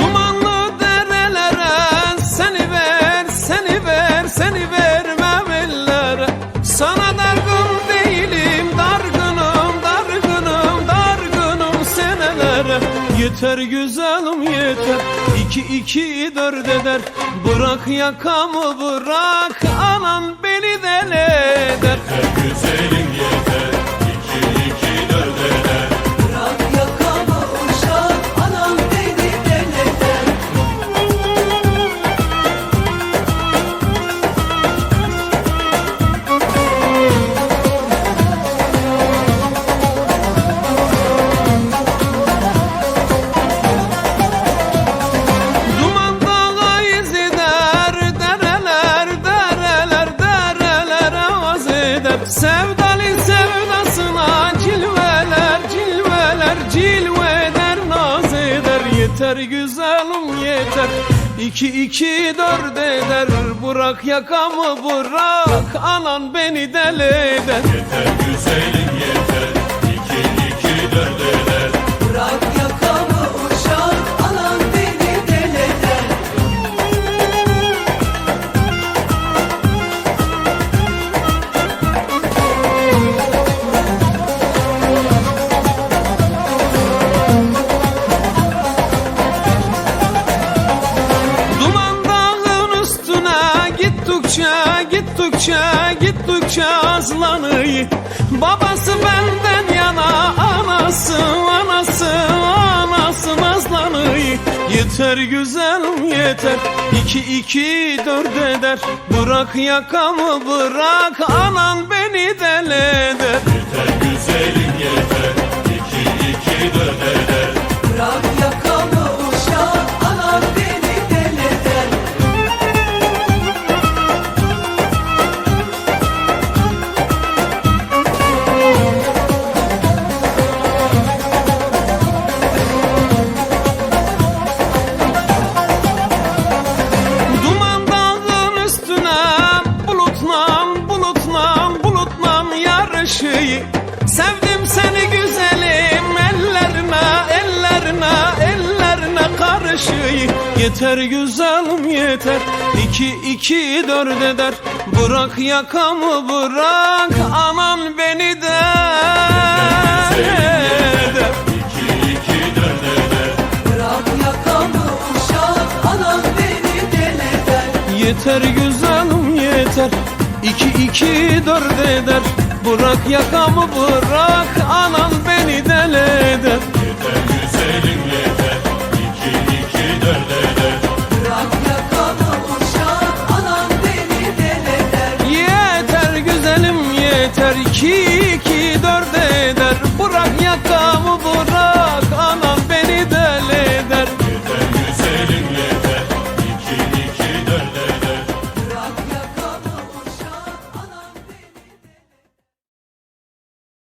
Dumanlı derelere seni ver, seni ver, Yeter güzelim yeter, iki iki dört eder. Bırak yakamı bırak, anan beni deli eder. Güzelim eder Sevdalı sevdasına cilveler, cilveler, cilve eder, naz eder Yeter güzelim yeter, iki iki dört eder Bırak yakamı bırak, anan beni deli eder. Yeter güzelim yeter gittikçe azlanıyor Babası benden yana anası anası anası nazlanıyor Yeter güzelim yeter. İki iki dört eder. Bırak yakamı bırak anan beni Yeter güzelim yeter. İki iki dört eder. Bırak yakamı bırak. Anan beni de. Eder iki iki dört eder. Bırak yakamı uşak. Anam beni deleder Yeter güzelim yeter. İki iki dört eder. Bırak yakamı bırak He